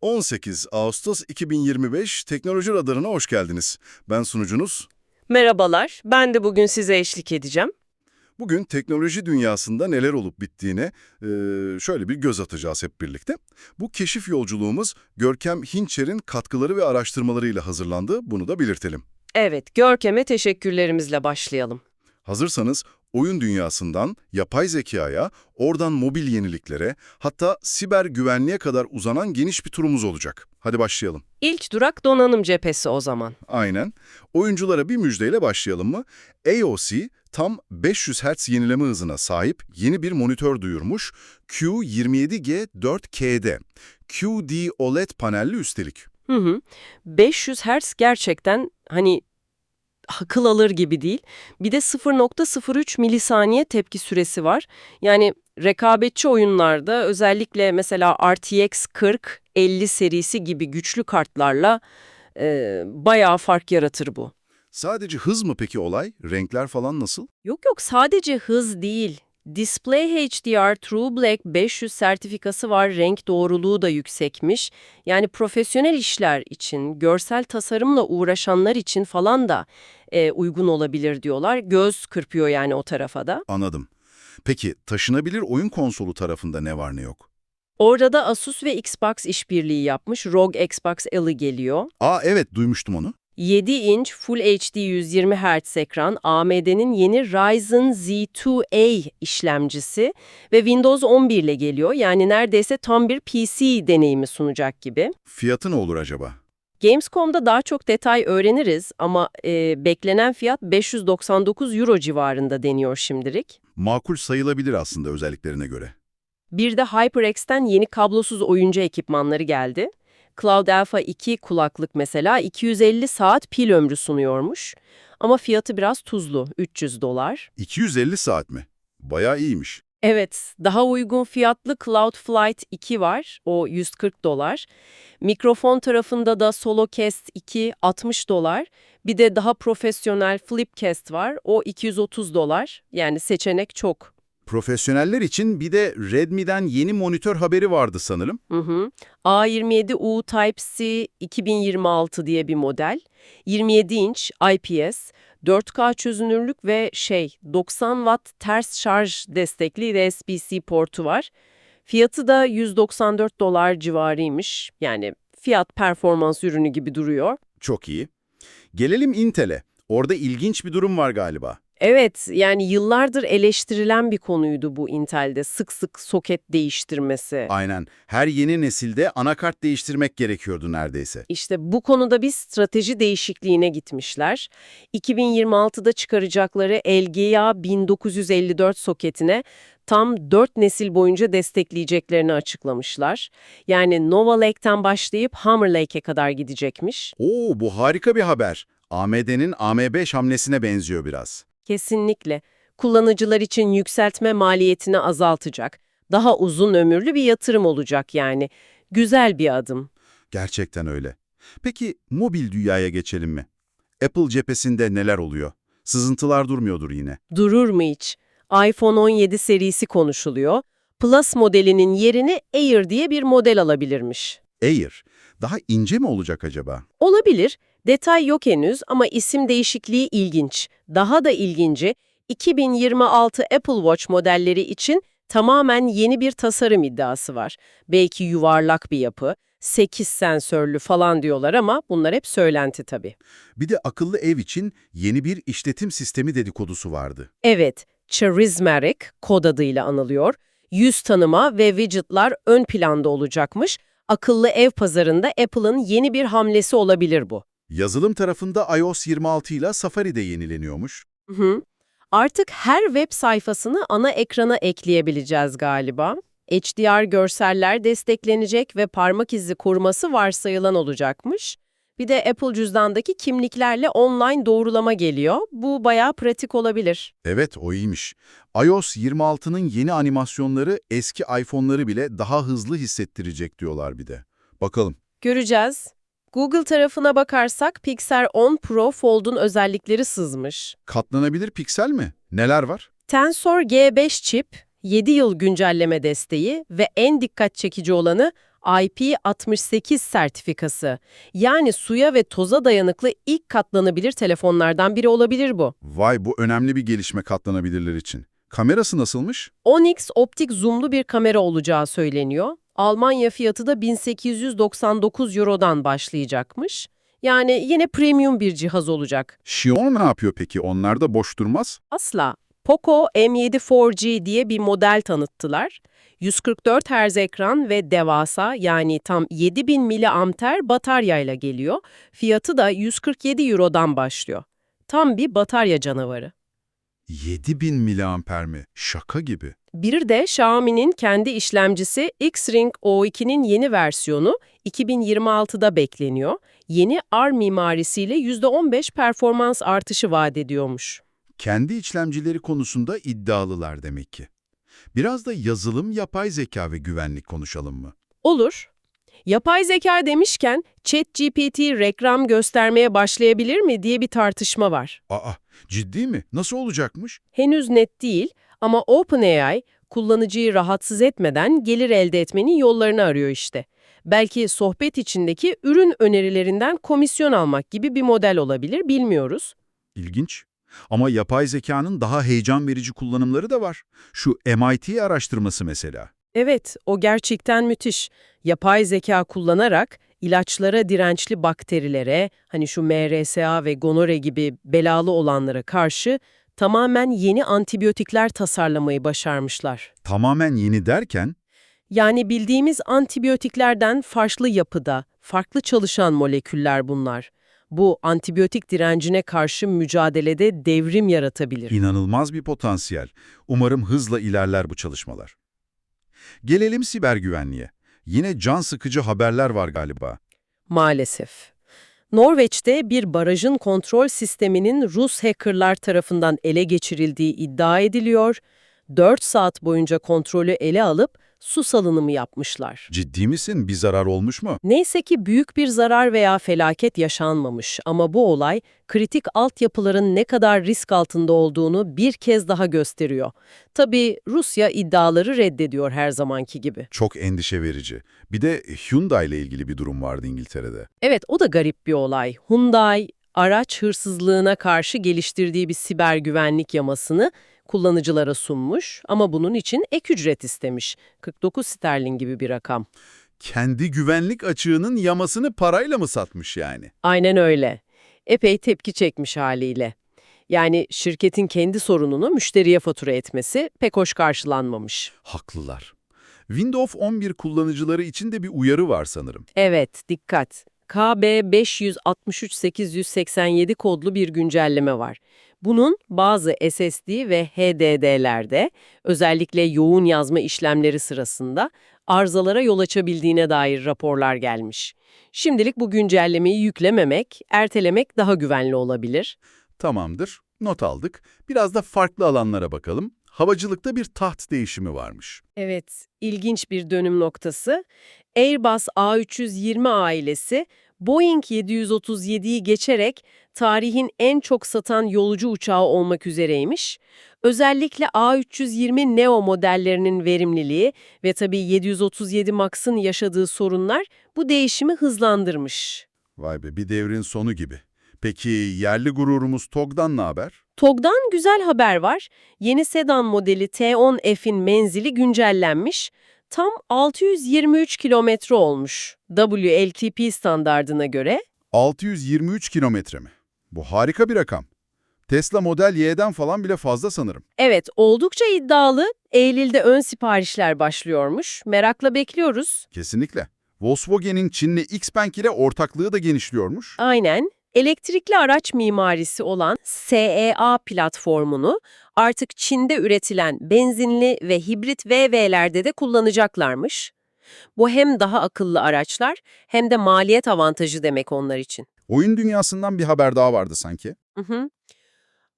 18 Ağustos 2025 Teknoloji Radarı'na hoş geldiniz. Ben sunucunuz. Merhabalar, ben de bugün size eşlik edeceğim. Bugün teknoloji dünyasında neler olup bittiğine e, şöyle bir göz atacağız hep birlikte. Bu keşif yolculuğumuz Görkem Hinçer'in katkıları ve araştırmalarıyla hazırlandı. Bunu da belirtelim. Evet, Görkem'e teşekkürlerimizle başlayalım. Hazırsanız oyun dünyasından yapay zekaya, oradan mobil yeniliklere, hatta siber güvenliğe kadar uzanan geniş bir turumuz olacak. Hadi başlayalım. İlk durak donanım cephesi o zaman. Aynen. Oyunculara bir müjdeyle başlayalım mı? AOC tam 500 Hz yenileme hızına sahip yeni bir monitör duyurmuş. Q27G 4K'de. QD OLED panelli üstelik. Hı hı. 500 Hz gerçekten hani akıl alır gibi değil. Bir de 0.03 milisaniye tepki süresi var. Yani rekabetçi oyunlarda özellikle mesela RTX 40, 50 serisi gibi güçlü kartlarla e, bayağı fark yaratır bu. Sadece hız mı peki olay? Renkler falan nasıl? Yok yok sadece hız değil. Display HDR True Black 500 sertifikası var, renk doğruluğu da yüksekmiş. Yani profesyonel işler için, görsel tasarımla uğraşanlar için falan da e, uygun olabilir diyorlar. Göz kırpıyor yani o tarafa da. Anladım. Peki taşınabilir oyun konsolu tarafında ne var ne yok? Orada Asus ve Xbox işbirliği yapmış. ROG Xbox El'i geliyor. Aa evet duymuştum onu. 7 inç Full HD 120 Hz ekran, AMD'nin yeni Ryzen Z2A işlemcisi ve Windows 11 ile geliyor. Yani neredeyse tam bir PC deneyimi sunacak gibi. Fiyatı ne olur acaba? Gamescom'da daha çok detay öğreniriz ama e, beklenen fiyat 599 Euro civarında deniyor şimdilik. Makul sayılabilir aslında özelliklerine göre. Bir de HyperX'ten yeni kablosuz oyuncu ekipmanları geldi. Cloud Alpha 2 kulaklık mesela 250 saat pil ömrü sunuyormuş. Ama fiyatı biraz tuzlu, 300 dolar. 250 saat mi? Bayağı iyiymiş. Evet, daha uygun fiyatlı Cloud Flight 2 var, o 140 dolar. Mikrofon tarafında da Solocast 2 60 dolar. Bir de daha profesyonel Flipcast var, o 230 dolar. Yani seçenek çok. Profesyoneller için bir de Redmi'den yeni monitör haberi vardı sanırım. Hı hı. A27U Type-C 2026 diye bir model. 27 inç IPS, 4K çözünürlük ve şey 90 watt ters şarj destekli USB-C portu var. Fiyatı da 194 dolar civarıymış. Yani fiyat performans ürünü gibi duruyor. Çok iyi. Gelelim Intel'e. Orada ilginç bir durum var galiba. Evet, yani yıllardır eleştirilen bir konuydu bu Intel'de sık sık soket değiştirmesi. Aynen. Her yeni nesilde anakart değiştirmek gerekiyordu neredeyse. İşte bu konuda bir strateji değişikliğine gitmişler. 2026'da çıkaracakları LGA 1954 soketine tam 4 nesil boyunca destekleyeceklerini açıklamışlar. Yani Nova Lake'ten başlayıp Hammer Lake'e kadar gidecekmiş. Oo bu harika bir haber. AMD'nin AM5 hamlesine benziyor biraz. Kesinlikle. Kullanıcılar için yükseltme maliyetini azaltacak. Daha uzun ömürlü bir yatırım olacak yani. Güzel bir adım. Gerçekten öyle. Peki mobil dünyaya geçelim mi? Apple cephesinde neler oluyor? Sızıntılar durmuyordur yine. Durur mu hiç? iPhone 17 serisi konuşuluyor. Plus modelinin yerini Air diye bir model alabilirmiş. Air, daha ince mi olacak acaba? Olabilir. Detay yok henüz ama isim değişikliği ilginç. Daha da ilginci, 2026 Apple Watch modelleri için tamamen yeni bir tasarım iddiası var. Belki yuvarlak bir yapı, 8 sensörlü falan diyorlar ama bunlar hep söylenti tabii. Bir de akıllı ev için yeni bir işletim sistemi dedikodusu vardı. Evet, Charismatic kod adıyla anılıyor. Yüz tanıma ve widgetlar ön planda olacakmış. Akıllı ev pazarında Apple'ın yeni bir hamlesi olabilir bu. Yazılım tarafında iOS 26 ile Safari de yenileniyormuş. Hı hı. Artık her web sayfasını ana ekrana ekleyebileceğiz galiba. HDR görseller desteklenecek ve parmak izi koruması varsayılan olacakmış. Bir de Apple cüzdandaki kimliklerle online doğrulama geliyor. Bu bayağı pratik olabilir. Evet, o iyiymiş. iOS 26'nın yeni animasyonları eski iPhone'ları bile daha hızlı hissettirecek diyorlar bir de. Bakalım. Göreceğiz. Google tarafına bakarsak Pixel 10 Pro Fold'un özellikleri sızmış. Katlanabilir piksel mi? Neler var? Tensor G5 çip, 7 yıl güncelleme desteği ve en dikkat çekici olanı IP68 sertifikası. Yani suya ve toza dayanıklı ilk katlanabilir telefonlardan biri olabilir bu. Vay bu önemli bir gelişme katlanabilirler için. Kamerası nasılmış? 10x optik zoomlu bir kamera olacağı söyleniyor. Almanya fiyatı da 1899 Euro'dan başlayacakmış. Yani yine premium bir cihaz olacak. Xiaomi ne yapıyor peki? Onlar da boş durmaz. Asla. Poco M7 4G diye bir model tanıttılar. 144 Hz ekran ve devasa yani tam 7000 mAh bataryayla geliyor. Fiyatı da 147 Euro'dan başlıyor. Tam bir batarya canavarı. 7000 miliamper mi? Şaka gibi. Bir de Xiaomi'nin kendi işlemcisi X-Ring O2'nin yeni versiyonu 2026'da bekleniyor. Yeni ARM mimarisiyle %15 performans artışı vaat ediyormuş. Kendi işlemcileri konusunda iddialılar demek ki. Biraz da yazılım, yapay zeka ve güvenlik konuşalım mı? Olur. Yapay zeka demişken ChatGPT reklam göstermeye başlayabilir mi diye bir tartışma var. Aa, ciddi mi? Nasıl olacakmış? Henüz net değil ama OpenAI kullanıcıyı rahatsız etmeden gelir elde etmenin yollarını arıyor işte. Belki sohbet içindeki ürün önerilerinden komisyon almak gibi bir model olabilir bilmiyoruz. İlginç. Ama yapay zekanın daha heyecan verici kullanımları da var. Şu MIT araştırması mesela. Evet, o gerçekten müthiş. Yapay zeka kullanarak ilaçlara dirençli bakterilere, hani şu MRSA ve gonore gibi belalı olanlara karşı tamamen yeni antibiyotikler tasarlamayı başarmışlar. Tamamen yeni derken, Yani bildiğimiz antibiyotiklerden farklı yapıda, farklı çalışan moleküller bunlar. Bu antibiyotik direncine karşı mücadelede devrim yaratabilir. inanılmaz bir potansiyel. Umarım hızla ilerler bu çalışmalar. Gelelim siber güvenliğe. Yine can sıkıcı haberler var galiba. Maalesef. Norveç'te bir barajın kontrol sisteminin Rus hackerlar tarafından ele geçirildiği iddia ediliyor. 4 saat boyunca kontrolü ele alıp su salınımı yapmışlar. Ciddi misin? Bir zarar olmuş mu? Neyse ki büyük bir zarar veya felaket yaşanmamış ama bu olay kritik altyapıların ne kadar risk altında olduğunu bir kez daha gösteriyor. Tabii Rusya iddiaları reddediyor her zamanki gibi. Çok endişe verici. Bir de Hyundai ile ilgili bir durum vardı İngiltere'de. Evet, o da garip bir olay. Hyundai, araç hırsızlığına karşı geliştirdiği bir siber güvenlik yamasını kullanıcılara sunmuş ama bunun için ek ücret istemiş. 49 sterlin gibi bir rakam. Kendi güvenlik açığının yamasını parayla mı satmış yani? Aynen öyle. Epey tepki çekmiş haliyle. Yani şirketin kendi sorununu müşteriye fatura etmesi pek hoş karşılanmamış. Haklılar. Windows 11 kullanıcıları için de bir uyarı var sanırım. Evet, dikkat. KB 563-887 kodlu bir güncelleme var. Bunun bazı SSD ve HDD'lerde, özellikle yoğun yazma işlemleri sırasında arızalara yol açabildiğine dair raporlar gelmiş. Şimdilik bu güncellemeyi yüklememek, ertelemek daha güvenli olabilir. Tamamdır, not aldık. Biraz da farklı alanlara bakalım. Havacılıkta bir taht değişimi varmış. Evet, ilginç bir dönüm noktası. Airbus A320 ailesi Boeing 737'yi geçerek tarihin en çok satan yolcu uçağı olmak üzereymiş. Özellikle A320 Neo modellerinin verimliliği ve tabii 737 MAX'ın yaşadığı sorunlar bu değişimi hızlandırmış. Vay be, bir devrin sonu gibi. Peki yerli gururumuz TOG'dan ne haber? TOG'dan güzel haber var. Yeni sedan modeli T10F'in menzili güncellenmiş. Tam 623 kilometre olmuş. WLTP standardına göre. 623 kilometre mi? Bu harika bir rakam. Tesla Model Y'den falan bile fazla sanırım. Evet, oldukça iddialı. Eylül'de ön siparişler başlıyormuş. Merakla bekliyoruz. Kesinlikle. Volkswagen'in Çinli Xpeng ile ortaklığı da genişliyormuş. Aynen. Elektrikli araç mimarisi olan SEA platformunu artık Çin'de üretilen benzinli ve hibrit VV'lerde de kullanacaklarmış. Bu hem daha akıllı araçlar hem de maliyet avantajı demek onlar için. Oyun dünyasından bir haber daha vardı sanki. Hı hı.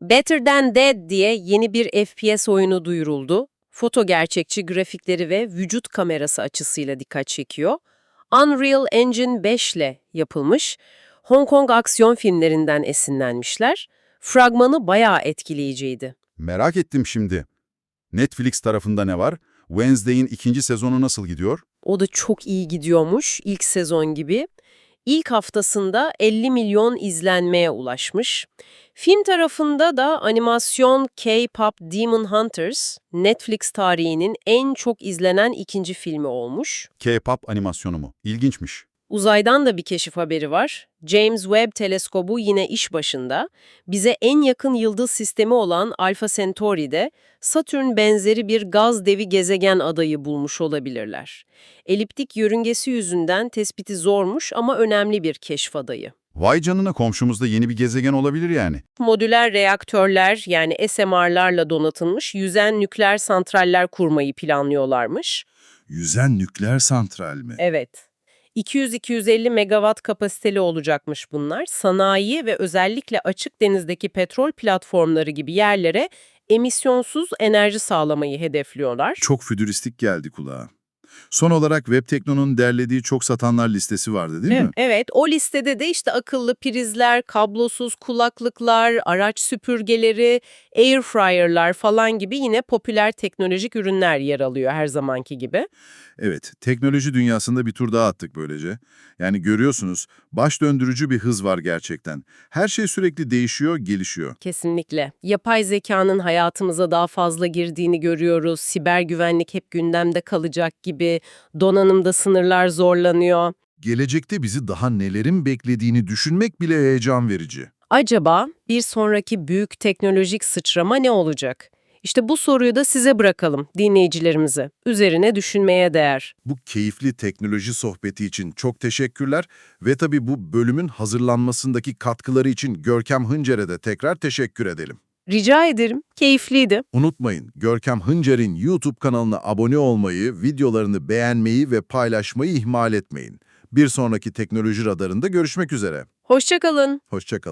Better Than Dead diye yeni bir FPS oyunu duyuruldu. Foto gerçekçi grafikleri ve vücut kamerası açısıyla dikkat çekiyor. Unreal Engine 5 ile yapılmış. Hong Kong aksiyon filmlerinden esinlenmişler. Fragmanı bayağı etkileyiciydi. Merak ettim şimdi. Netflix tarafında ne var? Wednesday'in ikinci sezonu nasıl gidiyor? O da çok iyi gidiyormuş ilk sezon gibi. İlk haftasında 50 milyon izlenmeye ulaşmış. Film tarafında da animasyon K-pop Demon Hunters, Netflix tarihinin en çok izlenen ikinci filmi olmuş. K-pop animasyonu mu? İlginçmiş. Uzaydan da bir keşif haberi var. James Webb teleskobu yine iş başında. Bize en yakın yıldız sistemi olan Alpha Centauri'de Satürn benzeri bir gaz devi gezegen adayı bulmuş olabilirler. Eliptik yörüngesi yüzünden tespiti zormuş ama önemli bir keşif adayı. Vay canına komşumuzda yeni bir gezegen olabilir yani. Modüler reaktörler yani SMR'larla donatılmış yüzen nükleer santraller kurmayı planlıyorlarmış. Yüzen nükleer santral mi? Evet. 200-250 megawatt kapasiteli olacakmış bunlar. Sanayi ve özellikle açık denizdeki petrol platformları gibi yerlere emisyonsuz enerji sağlamayı hedefliyorlar. Çok fütüristik geldi kulağa. Son olarak Webtekno'nun derlediği çok satanlar listesi vardı değil mi? Evet, o listede de işte akıllı prizler, kablosuz kulaklıklar, araç süpürgeleri, air fryer'lar falan gibi yine popüler teknolojik ürünler yer alıyor her zamanki gibi. Evet, teknoloji dünyasında bir tur daha attık böylece. Yani görüyorsunuz, baş döndürücü bir hız var gerçekten. Her şey sürekli değişiyor, gelişiyor. Kesinlikle. Yapay zekanın hayatımıza daha fazla girdiğini görüyoruz. Siber güvenlik hep gündemde kalacak gibi. Donanımda sınırlar zorlanıyor. Gelecekte bizi daha nelerin beklediğini düşünmek bile heyecan verici. Acaba bir sonraki büyük teknolojik sıçrama ne olacak? İşte bu soruyu da size bırakalım dinleyicilerimize. Üzerine düşünmeye değer. Bu keyifli teknoloji sohbeti için çok teşekkürler ve tabii bu bölümün hazırlanmasındaki katkıları için Görkem Hıncer'e de tekrar teşekkür edelim. Rica ederim. Keyifliydi. Unutmayın, Görkem Hıncer'in YouTube kanalına abone olmayı, videolarını beğenmeyi ve paylaşmayı ihmal etmeyin. Bir sonraki teknoloji radarında görüşmek üzere. Hoşçakalın. Hoşçakalın.